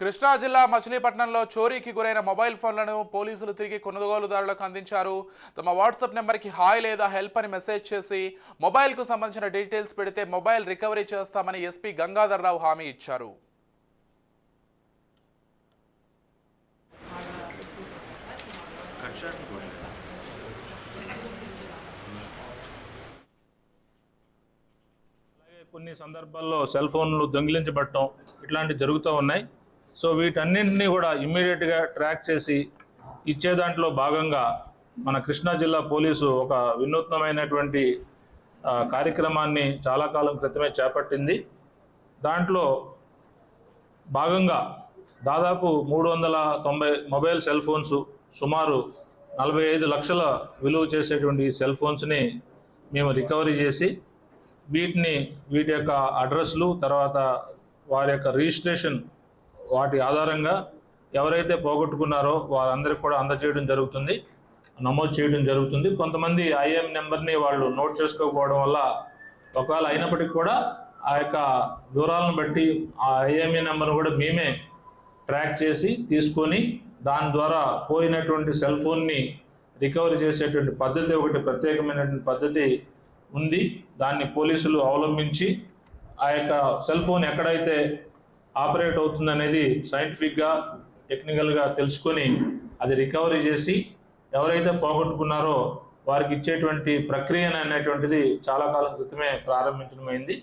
కృష్ణా జిల్లా మచిలీపట్నంలో చోరీకి గురైన మొబైల్ ఫోన్లను పోలీసులు తిరిగి కొనుగోలుదారులకు అందించారు. తమ వాట్సాప్ నెంబర్కి హాయ్ లేదా హెల్ప్ అని మెసేజ్ చేసి మొబైల్కు సంబంధించిన డీటెయిల్స్ పెడితే మొబైల్ రికవరీ చేస్తామని ఎస్పీ గంగాధర్రావు హామీ ఇచ్చారు. కొన్ని సందర్భాల్లో సెల్ ఫోన్లు దొంగిలించబడటం ఇట్లాంటివి జరుగుతూ ఉన్నాయి. సో వీటన్నింటినీ కూడా ఇమ్మీడియట్గా ట్రాక్ చేసి ఇచ్చే దాంట్లో భాగంగా మన కృష్ణా జిల్లా పోలీసు ఒక వినూత్నమైనటువంటి కార్యక్రమాన్ని చాలా కాలం క్రితమే చేపట్టింది. దాంట్లో భాగంగా దాదాపు మూడు వందల తొంభై మొబైల్ సెల్ ఫోన్స్ సుమారు నలభై ఐదు లక్షల విలువ చేసేటువంటి సెల్ ఫోన్స్ని మేము రికవరీ చేసి వీటిని వీటి యొక్క అడ్రస్లు తర్వాత వారి యొక్క రిజిస్ట్రేషన్ వాటి ఆధారంగా ఎవరైతే పోగొట్టుకున్నారో వారందరికీ కూడా అందజేయడం జరుగుతుంది నమోదు చేయడం జరుగుతుంది. కొంతమంది ఐఎం నెంబర్ని వాళ్ళు నోట్ చేసుకోకపోవడం వల్ల ఒకవేళ అయినప్పటికీ కూడా ఆ యొక్క వివరాలను బట్టి ఆ ఐఎంఈ నెంబర్ను కూడా మేమే ట్రాక్ చేసి తీసుకొని దాని ద్వారా పోయినటువంటి సెల్ ఫోన్ని రికవరీ చేసేటువంటి పద్ధతి ఒకటి ప్రత్యేకమైనటువంటి పద్ధతి ఉంది. దాన్ని పోలీసులు అవలంబించి ఆ యొక్క సెల్ ఫోన్ ఎక్కడైతే ఆపరేట్ అవుతుంది అనేది సైంటిఫిక్గా టెక్నికల్గా తెలుసుకొని అది రికవరీ చేసి ఎవరైతే పోగొట్టుకున్నారో వారికి ఇచ్చేటువంటి ప్రక్రియ అనేటువంటిది చాలా కాలం క్రితమే ప్రారంభించడమైంది.